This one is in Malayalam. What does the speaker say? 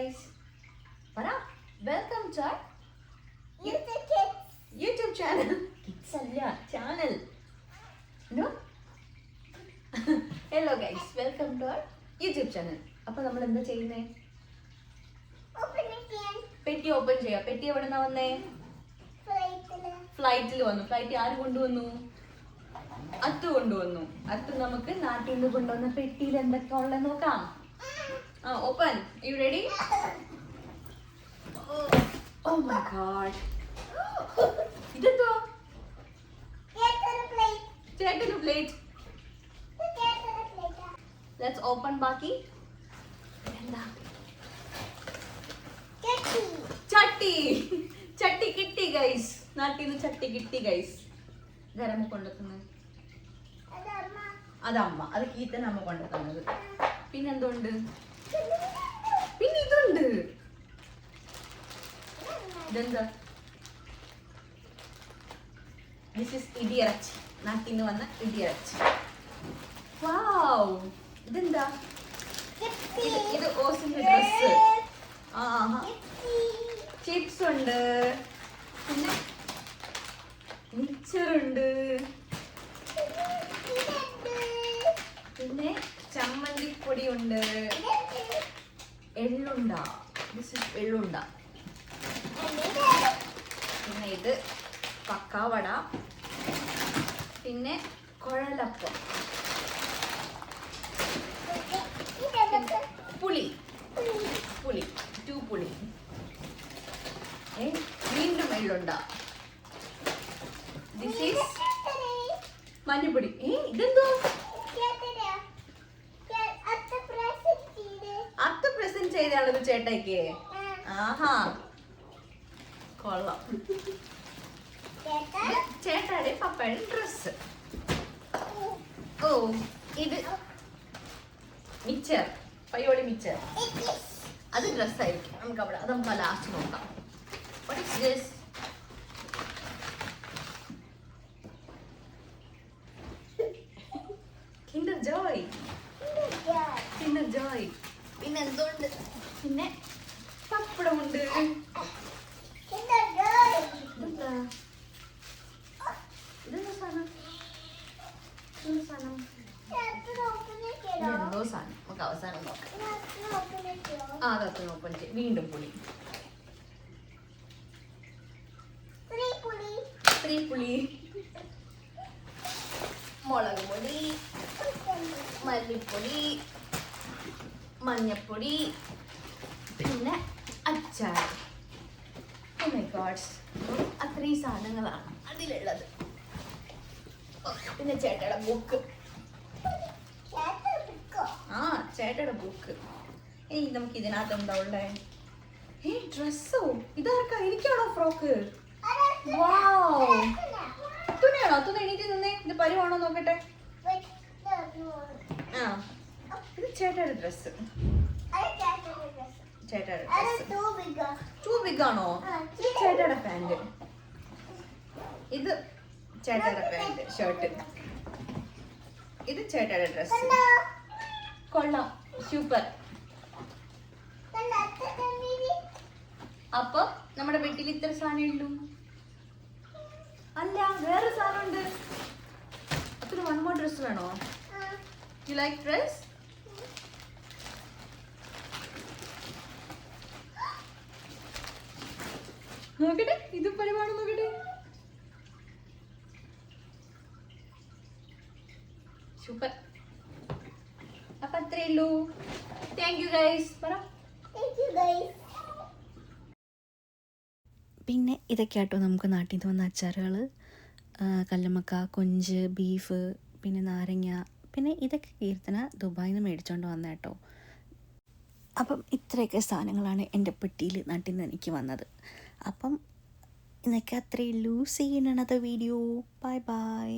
ഗൈസ് പറ welcome to YouTube channel kids അല്ല channel hello guys welcome to our YouTube channel അപ്പോൾ നമ്മൾ എന്താ ചെയ്യുന്നേ? പെട്ടി ഓപ്പൺ ചെയ്യാം. പെട്ടി എവിടെന്നാ വന്നേ? ഫ്ലൈറ്റിൽ വന്നു. ഫ്ലൈറ്റ് ആര് കൊണ്ടുവന്നു? അത്ത് കൊണ്ടുവന്നു. അത്ത് നമുക്ക് നാട്ടിൽ നിന്ന് കൊണ്ടുവന്ന പെട്ടിയിൽ എന്തൊക്കെ ഉള്ളത് നോക്കാം. ആ open you ready oh my god ഇതെന്തോ? ചേട്ടന് പ്ലേറ്റ് ലെറ്റ്സ് ഓപ്പൺ ബാക്കി. എന്താ ചട്ടി. ചട്ടി കിട്ടി ഗൈസ് നാട്ടിൽ നിന്ന് ചട്ടി കിട്ടി ഗൈസ് ഇതാരമ്മ കൊണ്ടെത്തുന്നത്. അതമ്മ. അത് കീത്തൻ അമ്മ കൊണ്ടെത്തുന്നത് പിന്നെന്തുണ്ട് പിന്നെ ഇതുണ്ട്. ഇതെന്താ? ദിസ് ഇസ് ഇടിയിറച്ചി. നാട്ടിൽ നിന്ന് വന്ന ഇടിയിറച്ചി. വാവ് ഇതെന്താ? ഇത്. ഓസിന്റെ ഡ്രസ് Get ചിപ്സ് ഉണ്ട്. പിന്നെ മിച്ചറുണ്ട്? പിന്നെ ചമ്മന്തിപ്പൊടി ഉണ്ട്? എള്ളുണ്ട. ദിസ് ഇസ് എള്ളുണ്ട? പിന്നെ ഇത് പക്കാവട പിന്നെ കുഴലപ്പം? പുളി. പുളി. ടു പുളി. വീണ്ടും എള്ളുണ്ട. ദിസ് ഈസ് മഞ്ഞപ്പൊടി. ഏ ഇതെന്തോ ചേട്ടായിക്ക്. ആഹാ. കൊള്ളാം. ചേട്ടാടെ പപ്പയുടെ ഡ്രസ് ഓ ഇത് മിച്ചർ. പയ്യോളി മിച്ചർ. അത് ഡ്രസ്സായിരിക്കും. നമുക്ക് അവിടെ അത് നമുക്ക് ലാസ്റ്റ് നോക്കാം. What is this? Joy Joy. Kinder Joy. പിന്നെ എന്തുണ്ട് പിന്നെ പപ്പടമുണ്ട് ഇതെന്താ ഇതെന്താ സാധനം ഇതെന്താ സാധനം ഇതെന്തോ സാധനം നമുക്ക് അവസാനം നോക്കാം. ആ അതൊക്കെ ഓപ്പൺ ചെയ്യും. വീണ്ടും പുളി. മുളക് പൊടി മല്ലിപ്പൊടി മഞ്ഞപ്പൊടി പിന്നെ അച്ചാർ Oh my gods. അത്രയും സാധനങ്ങളാണ് അതിലുള്ളത്. പിന്നെ ചേട്ടയുടെ ബുക്ക് ആ ചേട്ടയുടെ ബുക്ക് ഏയ് നമുക്ക് ഇതിനകത്ത് എന്താ ഉള്ളേ? ഏയ് ഡ്രസ്സോ ഇതാർക്കാ? എനിക്കാണോ ഫ്രോക്ക് തുണിയാണോ? തുണി എണീറ്റ് നിന്നേ. ഇത് പരുവാണോ നോക്കട്ടെ? ആ. ഇത് ചേട്ടയുടെ ഡ്രസ്സ് ചേട്ടയുടെ ടൂ ഇത് ചേട്ടയുടെ പാന്റ് ഷർട്ട് ഇത് ഡ്രസ്സ് കൊള്ളാം. സൂപ്പർ. അപ്പൊ നമ്മുടെ വീട്ടിൽ ഇത്ര സാധനം ഉള്ളൂ? അല്ല വേറെ സാധനം ഉണ്ട് അത്ര വൺ മോർ ഡ്രസ് വേണോ? യു ലൈക്ക് ഡ്രസ് നോക്കട്ടെ ഇത് പരിപാടി നോക്കട്ടെ. സൂപ്പർ. അത്രേ ഉള്ളൂ. താങ്ക് യു ഗൈസ് പറ. പിന്നെ ഇതൊക്കെ ആട്ടോ നമുക്ക് നാട്ടിൽ നിന്ന് വന്ന അച്ചാറുകൾ. കല്ലുമക്ക കൊഞ്ച് ബീഫ് പിന്നെ നാരങ്ങ പിന്നെ ഇതൊക്കെ കീർത്തന ദുബായിൽ നിന്ന് മേടിച്ചുകൊണ്ട് വന്ന കേട്ടോ അപ്പം ഇത്രയൊക്കെ സാധനങ്ങളാണ് എന്റെ പെട്ടിയിൽ നാട്ടിൽ നിന്ന് എനിക്ക് വന്നത്. അപ്പം ഇതൊക്കെ അത്രയേ ലൂസ് ചെയ്യണത് വീഡിയോ ബൈ ബൈ